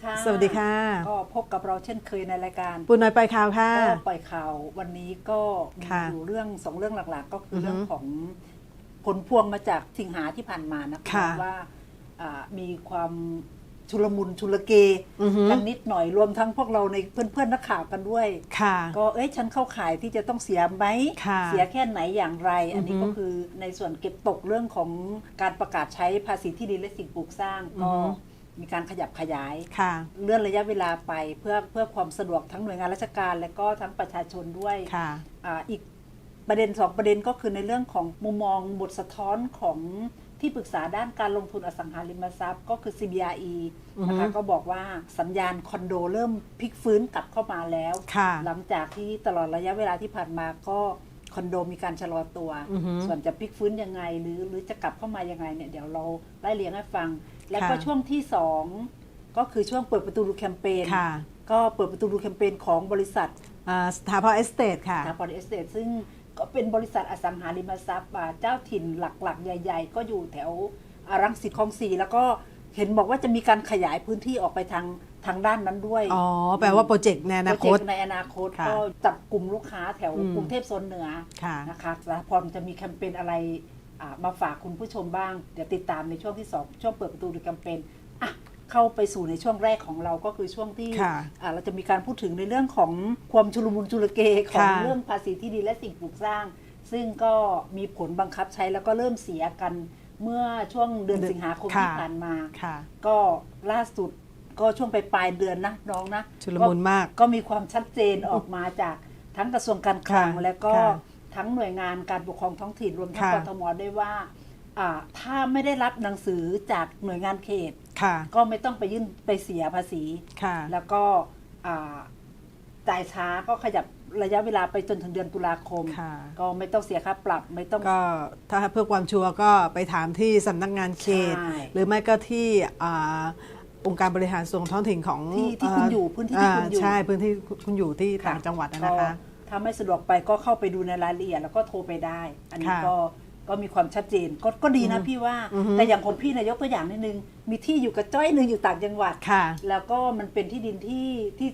สวัสดีค่ะ สวัสดีค่ะ ก็พบกับเราเช่นเคยในรายการปูน้อยไปข่าวค่ะ ก็ปล่อยข่าววันนี้ก็มีค่ะอยู่เรื่องสองเรื่องหลักๆ ก็คือออฮึเรื่องของผลพวงมาจากสิงหาที่ผ่านมานะค่ะ ว่าอ่ามีความชุลมุนชุลเกอือฮึกันนิดหน่อยรวมทั้งพวกเราในเพื่อนๆนักข่าวกันด้วย ค่ะ ก็เอ้ยฉันเข้าข่ายที่จะต้องเสียไหมค่ะเสียแค่ไหนอย่างไร อันนี้อือฮึก็คือในส่วนเก็บตกเรื่องของการประกาศใช้ภาษีที่ดินและสิ่งปลูกสร้าง ก็อือฮึ มีการขยับขยายค่ะเลื่อนระยะเวลาไปเพื่อเพื่อความสะดวกทั้งหน่วยงานราชการ และก็ทั้งประชาชนด้วยค่ะอ่าอีกประเด็นสองประเด็นก็คือในเรื่องของมุมมองบทสะท้อนของที่ปรึกษาด้านการลงทุนอสังหาริมทรัพย์ก็คือ CBRE อือฮึนะคะก็บอกว่าสัญญาณคอนโดเริ่มพลิกฟื้นกลับเข้ามาแล้วค่ะหลังจากที่ตลอดระยะเวลาที่ผ่านมาก็คอนโดมีการชะลอตัวอือฮึส่วนจะพลิกฟื้นยังไงหรือหรือจะกลับเข้ามายังไงเนี่ยเดี๋ยวเราไล่เรียงให้ฟัง แล้วก็ค่ะช่วงที่สองก็คือช่วงเปิดประตูดูแคมเปญค่ะก็เปิดประตูดูแคมเปญของบริษัทอ่าสถาพรเอสเตทค่ะสถาปนิกเอสเตทซึ่งก็เป็นบริษัทอสังหาริมทรัพย์อ่าเจ้าถิ่นหลักๆ ใหญ่ ๆ ก็อยู่แถวอ่ารังสิตคลองสี่แล้วก็เห็นบอกว่าจะมีการขยายพื้นที่ออกไปทางทางด้านนั้นด้วย อ๋อ แปลว่าโปรเจกต์ในอนาคต โปรเจกต์ในอนาคตค่ะก็จับกลุ่มลูกค้าแถวอืมกรุงเทพโซนเหนือค่ะนะคะสถาพรจะมีแคมเปญอะไรอ่า มาฝากคุณผู้ชมบ้าง เดี๋ยวติดตามในช่วงที่สองช่วงเปิดประตูดูแคมเปญอะเข้าไปสู่ในช่วงแรกของเราก็คือช่วงที่ค่ะอ่าเราจะมีการพูดถึงในเรื่องของความชุลมุนชุลเกของค่ะเรื่องภาษีที่ดินและสิ่งปลูกสร้าง ซึ่งก็มีผลบังคับใช้แล้วก็เริ่มเสียกันเมื่อช่วงเดือนสิงหาคมที่ค่ะผ่านมาค่ะก็ล่าสุดก็ช่วงไปปลายๆเดือนนะน้องนะชุลมุนมากก็มีความชัดเจนออกมาจากทั้งกระทรวงการคลังค่ะและก็ค่ะ ทั้งหน่วยงานการปกครองท้องถิ่นรวมทั้งค่ะกทมได้วยว่าอ่าถ้าไม่ได้รับหนังสือจากหน่วยงานเขตค่ะก็ไม่ต้องไปยื่นไปเสียภาษีค่ะแล้วก็อ่าจ่ายช้าก็ขยับระยะเวลาไปจนถึงเดือนตุลาคมค่ะก็ไม่ต้องเสียค่าปรับไม่ต้องก็ถ้าเพื่อความชัวร์ก็ไปถามที่สำนักงานเขตใช่หรือไม่ก็ที่อ่าองค์การบริหารส่วนท้องถิ่นของที่ที่คุณอยู่พื้นที่ที่คุณอยู่าใช่พื้นที่คุณอยู่ที่ต่างจังหวัดนะนะคะก็ ถ้าไม่สะดวกไปก็เข้าไปดูในรายละเอียดแล้วก็โทรไปได้ อันนี้ค่ะก็ก็มีความชัดเจนก็ก็ดีนะอือฮึพี่ว่าอือฮึแต่อย่างของพี่นายกตัวอย่างนิดนึง มีที่อยู่กระจ้อยหนึ่งอยู่ต่างจังหวัดค่ะแล้วก็มันเป็นที่ดินที่ที่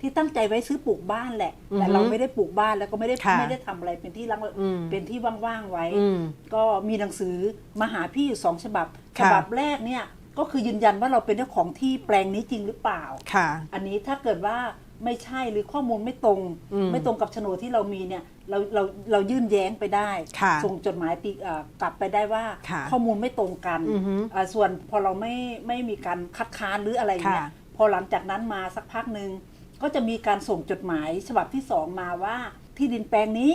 ที่ตั้งใจไว้ซื้อปลูกบ้านแหละ แต่อือฮึเราไม่ได้ปลูกบ้านแล้วก็ไม่ได้ค่ะไม่ได้ทำอะไรเป็นที่รังอืมเป็นที่ว่างๆไว้อืมก็มีหนังสือมาหาพี่อยู่สองฉบับฉค่ะบับแรกเนี่ย ก็คือยืนยันว่าเราเป็นเจ้าของที่แปลงนี้จริงหรือเปล่า ค่ะ อันนี้ถ้าเกิดว่าไม่ใช่หรือข้อมูลไม่ตรง อืมไม่ตรงกับโฉนดที่เรามีเนี่ยเราเราเรายื่นแย้งไปได้ ค่ะส่งจดหมายตีเอ่อกลับไปได้ว่าค่ะข้อมูลไม่ตรงกันอือฮึอ่าส่วนพอเราไม่ไม่มีการคัดค้านหรืออะไรเนี่ย ค่ะ พอหลังจากนั้นมาสักพักหนึ่งก็จะมีการส่งจดหมายฉบับที่สองมาว่า ที่ดินแปลงนี้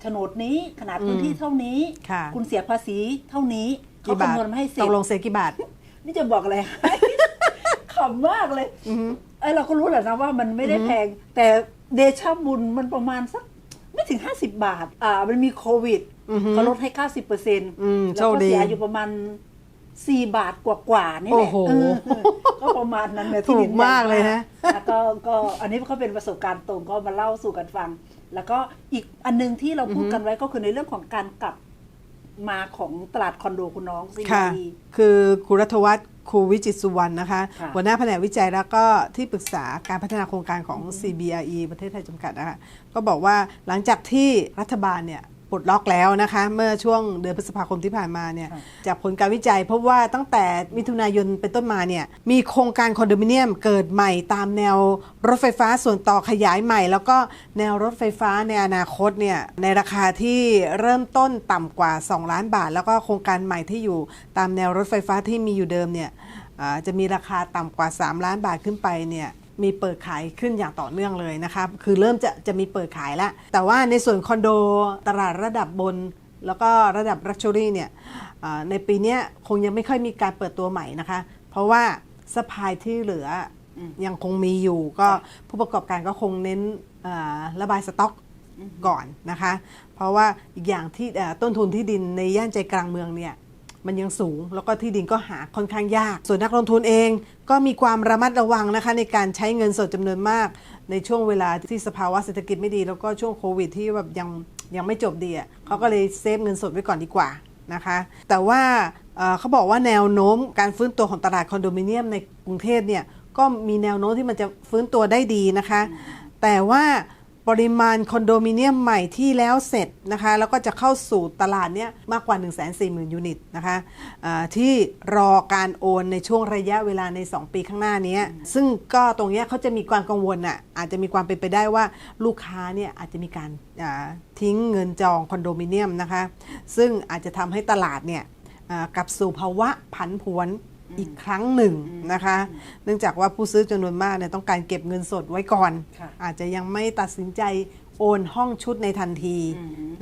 โฉนดนี้ขนาดพื้นที่เท่านี้ ค่ะคุณเสียภาษีเท่านี้เขากี่บาทคำนวณมาให้เสร็ตจกลงเสียกี่บาท นี่จะบอกอะไรให้ ขำมากเลยอือฮึ ไอ้ยเราก็รู้แหละนะว่ามันไม่ได้อือฮึแพง แต่เดชาบุญมันประมาณสักไม่ถึง 50 บาท อ่า มันมีโควิดอือฮึเขาลดให้ 90เปอร์เซ็นต์อืมแล้วก็โชคดีเสียอยู่ประมาณ 4 บาทกว่าๆนี่แหโอ้ละโหเออก็ประมาณนั้นเลยถูกดินมากเลยนะแล้วก็ก็อันนี้ก็เป็นประสบการณ์ตรงก็มาเล่าสู่กันฟัง แล้วก็อีกอันหนึงที่เราพูดกันไว้ก็คือในเรื่องของการกลับ มาของตลาดคอนโดคุณน้องซิค่ะดี คือครูรัฐวัฒน์ครูวิจิตรสุวรรณนะคะ ค่ะ หัวหน้าแผนกวิจัยแล้วก็ที่ปรึกษาการพัฒนาโครงการของ CBRE ประเทศไทยจำกัดนะคะก็บอกว่าหลังจากที่รัฐบาลเนี่ย ปลดล็อกแล้วนะคะเมื่อช่วงเดือนพฤษภาคมที่ผ่านมาเนี่ยค่ะจากผลการวิจัยพบว่าตั้งแต่มิถุนายนเป็นต้นมาเนี่ยมีโครงการคอนโดมิเนียมเกิดใหม่ตามแนวรถไฟฟ้าส่วนต่อขยายใหม่ แล้วก็แนวรถไฟฟ้าในอนาคตเนี่ยในราคาที่เริ่มต้นต่ำกว่า 2 ล้านบาท แล้วก็โครงการใหม่ที่อยู่ตามแนวรถไฟฟ้าที่มีอยู่เดิมเนี่ยอ่าจะมีราคาต่ำกว่า 3 ล้านบาทขึ้นไปเนี่ย มีเปิดขายขึ้นอย่างต่อเนื่องเลยนะคะคือเริ่มจะจะมีเปิดขายแล้ว แต่ว่าในส่วนคอนโดตลาดระดับบน แล้วก็ระดับ Luxury เนี่ยอ่าในปีเนี้ยคงยังไม่ค่อยมีการเปิดตัวใหม่นะคะ เพราะว่าสปายที่เหลืออมยังคงมีอยู่ ก็ผู้ประกอบการก็คงเน้นอ่าระบายสต็อกก่อนนะคะ เพราะว่าอีกอย่างที่เอ่อต้นทุนที่ดินในย่านใจกลางเมืองเนี่ย มันยังสูง แล้วก็ที่ดินก็หาค่อนข้างยาก ส่วนนักลงทุนเองก็มีความระมัดระวังนะคะในการใช้เงินสดจำนวนมาก ในช่วงเวลาที่สภาวะเศรษฐกิจไม่ดี แล้วก็ช่วงโควิดที่แบบยังยังไม่จบดีอะเขาก็เลยเซฟเงินสดไว้ก่อนดีกว่านะคะ แต่ว่าเเขาบอกว่าแนวโน้มการฟื้นตัวของตลาดคอนโดมิเนียมในกรุงเทพเนี่ยก็มีแนวโน้มที่มันจะฟื้นตัวได้ดีนะคะ แต่ว่า ปริมาณคอนโดมิเนียมใหม่ที่แล้วเสร็จนะคะแล้วก็จะเข้าสู่ตลาดเนี้ยมากกว่า 1 4 0 0 0 0 ยูนิตนะคะอ่าที่รอการโอนในช่วงระยะเวลาใน 2 ปีข้างหน้านี้ซึ่งก็ตรงเนี้ยเขาจะมีความกังวลอะอาจจะมีความเป็นไปได้ว่าลูกค้าเนี่ยอาจจะมีการทิ้งเงินจองคอนโดมิเนียมนะคะซึ่งอาจจะทำให้ตลาดเนี่ยกลับสู่ภาวะผันผวน อีกครั้งหนึ่งนะคะ เนื่องจากว่าผู้ซื้อจำนวนมากเนี่ยต้องการเก็บเงินสดไว้ก่อนค่ะอาจจะยังไม่ตัดสินใจโอนห้องชุดในทันที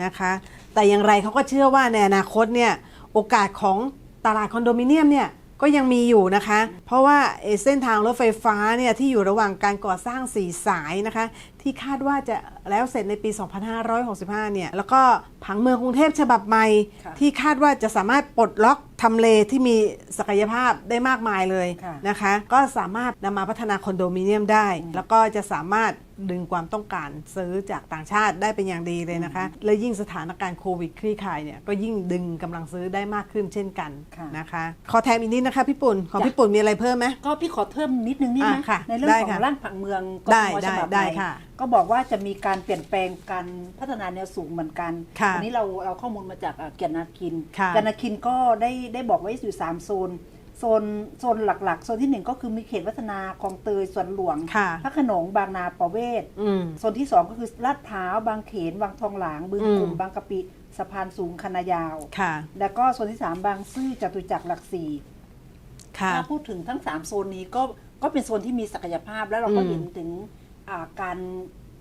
นะคะ แต่อย่างไรเขาก็เชื่อว่าในอนาคตเนี่ยโอกาสของตลาดคอนโดมิเนียมเนี่ยก็ยังมีอยู่นะคะ เพราะว่าเอ่อเส้นทางรถไฟฟ้าเนี่ยที่อยู่ระหว่างการก่อสร้าง4สายนะคะ ที่คาดว่าจะแล้วเสร็จในปี 2565 เนี่ย แล้วก็ผังเมืองกรุงเทพฉบับใหม่ค่ะที่คาดว่าจะสามารถปลดล็อกทำเลที่มีศักยภาพได้มากมายเลยค่ะนะคะ ก็สามารถนำมาพัฒนาคอนโดมิเนียมได้ แล้วก็จะสามารถดึงความต้องการซื้อจากต่างชาติได้เป็นอย่างดีเลยนะคะ และยิ่งสถานการณ์โควิดคลี่คลายเนี่ยก็ยิ่งดึงกำลังซื้อได้มากขึ้นเช่นกันค่ะนะคะ ขอแถมอีกนิดนะคะพี่ปุ่น ของจ้ะพี่ปุ่นมีอะไรเพิ่มไหมก็พี่ขอเพิ่มนิดนึงนี่นะอะค่ะในเรื่องได้ของค่ะร่างผังเมืองกได้ทมฉบับได้ใหม่ค่ะก็บอกว่าจะมีการเปลี่ยนแปลงการพัฒนาแนวสูงเหมือนกันค่ะอันี้เราเอาข้อมูลมาจากเอ่อเกียรตินาคินค่ะ เกียรตินาคินก็ได้ได้บอกไว้อยู่สามโซน โซนโซนหลักๆ โซนที่หนึ่งก็คือมีเขตวัฒนาคลองเตยสวนหลวง ค่ะ พระโขนงบางนาประเวศ อืม โซนที่สองก็คือลาดพร้าวบางเขนบางทองหลาง บึงกลุ่มอืม บางกะปิสะพานสูงคณะยาว ค่ะ แล้วก็โซนที่สามบางซื่อจตุจักรหลักสี่ ค่ะ ถ้าพูดถึงทั้ง 3 โซนนี้ก็ก็เป็นโซนที่มีศักยภาพแล้วเราก็อืม เห็นถึงอ่า การ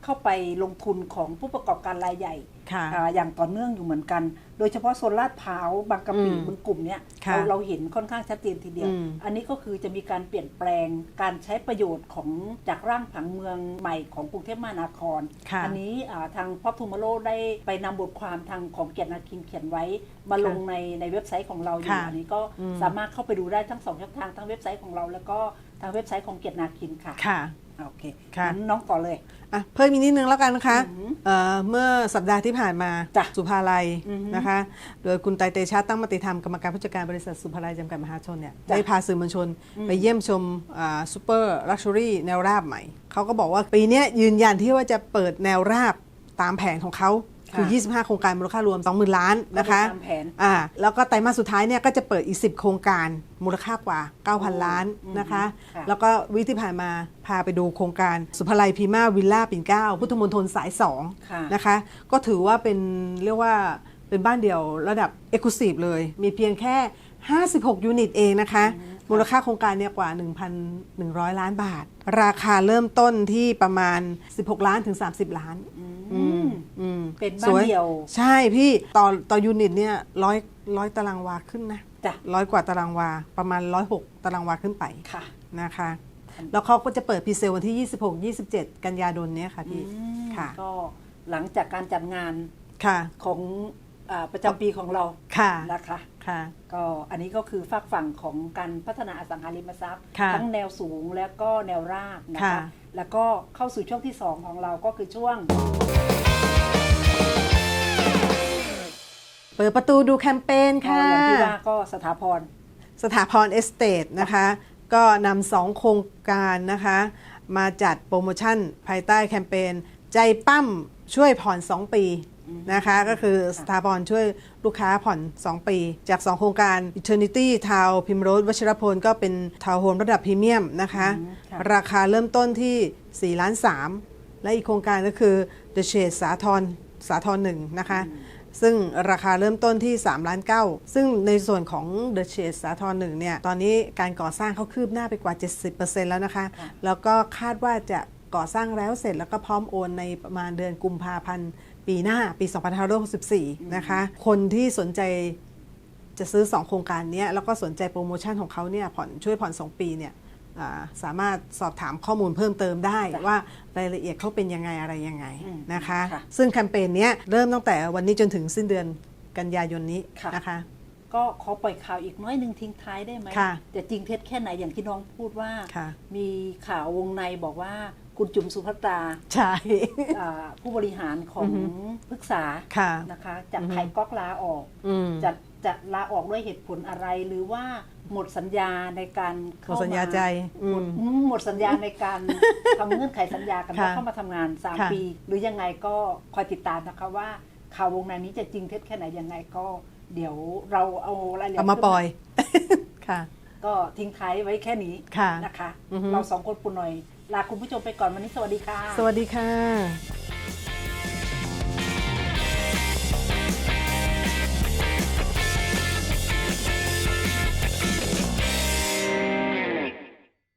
เข้าไปลงทุนของผู้ประกอบการรายใหญ่ค่ะอ่าอย่างต่อเนื่องอยู่เหมือนกัน โดยเฉพาะโซนลาดพร้าวบางกะปิอืมบึงกลุ่มเนี้ยค่ะเราเราเห็นค่อนข้างชัดเจนทีเดียวอืมอันนี้ก็คือจะมีการเปลี่ยนแปลงการใช้ประโยชน์ของจากร่างผังเมืองใหม่ของกรุงเทพมหานครค่ะอันี้อ่าทางพ่อทูมาโลได้ไปนำบทความทางของเกียรตินาคินเขียนไว้ มาลงในในเว็บไซต์ของเราอยู่ค่ะอันนี้ก็อืมสามารถเข้าไปดูได้ทั้งสองช่องทางทั้งเว็บไซต์ของเรา แล้วก็ ทางเว็บไซต์ของเกียรตินาคินค่ะค่ะอ่าโอเคค่ะ งั้นน้องก่อนเลย อะเพิ่มอีกนิดนึงแล้วกันนะคะอือหือเอ่อเมื่อสัปดาห์ที่ผ่านมาจ้ะสุภาลัยอือหือนะคะ โดยคุณไตรเตชะตั้งมติธรรมกรรมการผู้จัดการบริษัทสุภาลัยจำกัดมหาชนเนี่ยจ้ะได้พาสื่อมวลชน ไปเยี่ยมชมซูเปอร์ลักชัวรี่แนวราบใหม่ เขาก็บอกว่าปีเนี้ยยืนยันที่ว่าจะเปิดแนวราบตามแผนของเขา คือค่ะ25 โครงการมูลค่ารวม 20,000 ล้านนะคะตามแผนอ่าแล้วก็ไตรมาสสุดท้ายเนี่ยก็จะเปิดอีก 10 โครงการมูลค่ากว่า 9,000 ล้านนะคะค่ะแล้วก็วิที่ผ่านมาพาไปดูโครงการสุภาลัยพีมาวิลล่าปิ่นเกล้าพุทธมณฑลสายค่ะ2นะคะ ก็ถือว่าเป็นเรียกว่าเป็นบ้านเดี่ยวระดับเอกลุศิเลย มีเพียงแค่ 56 ยูนิตเองนะคะ มูลค่าโครงการเนี่ยกว่า 1,100 ล้านบาท ราคาเริ่มต้นที่ประมาณ 16 ล้านถึง 30 ล้านอืมอืมเป็นบ้านสยเดี่ยว ใช่พี่ต่อต่อยูนิตเนี่ยร้อยร้อยตารางวาขึ้นนะจ้ะร้อยกว่าตารางวาประมาณร้อยหกตารางวาขึ้นไปค่ะนะคะแล้วเขาก็จะเปิดพรีเซลวันที่ 26 27 กันยายนเนี้ยค่ะพี่อืมค่ะก็หลังจากการจัดงานค่ะของอาประจำปีของเราค่ะนะคะ ค่ะ ก็อันนี้ก็คือฝากฝั่งของการพัฒนาอสังหาริมทรัพย์ ค่ะทั้งแนวสูงและก็แนวราบนะค่ะ คะ แล้วก็เข้าสู่ช่วงที่ 2 ของเราก็คือช่วง เปิดประตูดูแคมเปญค่ะ อย่างที่ว่าก็สถาพร สถาพรเอสเตทนะคะ ก็นำสองโครงการนะคะ มาจัดโปรโมชั่นภายใต้แคมเปญใจปั้มช่วยผ่อน 2 ปี นะคะก็คือสถาพรช่วยลูกค้าผ่อน 2 ปี จาก 2 โครงการ Eternity Town พิมโรสวัชรพล ก็เป็นทาวน์โฮมระดับพรีเมียมนะคะอืมค่ะราคาเริ่มต้นที่ 4 ล้าน 3 และอีกโครงการก็คือ The Shade สาทรสาทรหนึ่งนะคะซึ่งราคาเริ่มต้นที่3ล้าน9ซึ่งในส่วนของ The Chase สาทรหนึ่งเนี่ยตอนนี้การก่อสร้างเขาคืบหน้าไปกว่า 70%แล้วนะคะค่ะแล้วก็คาดว่าจะก่อสร้างแล้วเสร็จแล้วก็พร้อมโอนในประมาณเดือนกุมภาพันธ์ ปีหน้าปี2564 นะคะ คนที่สนใจจะซื้อ 2 โครงการเนี้ยแล้วก็สนใจโปรโมชั่นของเขาเนี่ยผ่อนช่วยผ่อน 2 ปีเนี่ยอ่าสามารถสอบถามข้อมูลเพิ่มเติมได้จ้ะว่ารายละเอียดเขาเป็นยังไงอะไรยังไงอืมนะคะค่ะซึ่งแคมเปญเนี้ยเริ่มตั้งแต่วันนี้จนถึงสิ้นเดือนกันยายนนี้ค่ะนะคะก็ขอปล่อยข่าวอีกน้อยหนึ่งทิ้งท้ายได้ไหมค่ะแต่จริงเท็จแค่ไหนอย่างที่น้องพูดว่าค่ะมีข่าววงในบอกว่า คุณจุ๋มสุภัตราใช่ อ่าผู้บริหารของอือฮึ พฤกษาค่ะ นะคะจากอือฮึ ไข่ก๊อกลาออก อืมจัดจะลาออกด้วยเหตุผลอะไรหรือว่าหมดสัญญาในการหมดสัญญาใจอืหมดมอืมหมดสัญญาในการ ทำเงื่อนไขสัญญากันว่าค่ะเข้ามาทำงานค่ะ3ปี หรือยังไงก็คอยติดตามนะคะว่าข่าววงในนี้จะจริงเท็จแค่ไหนยังไงก็เดี๋ยวเราเอารายละเอียดเอามาปล่อย ค่ะ ก็ทิ้งท้ายไว้แค่นี้ค่ะ นะคะ อือฮึ เราสองคนปุ่นหน่อย ลาคุณผู้ชมไปก่อนวันนี้สวัสดีค่ะ สวัสดีค่ะ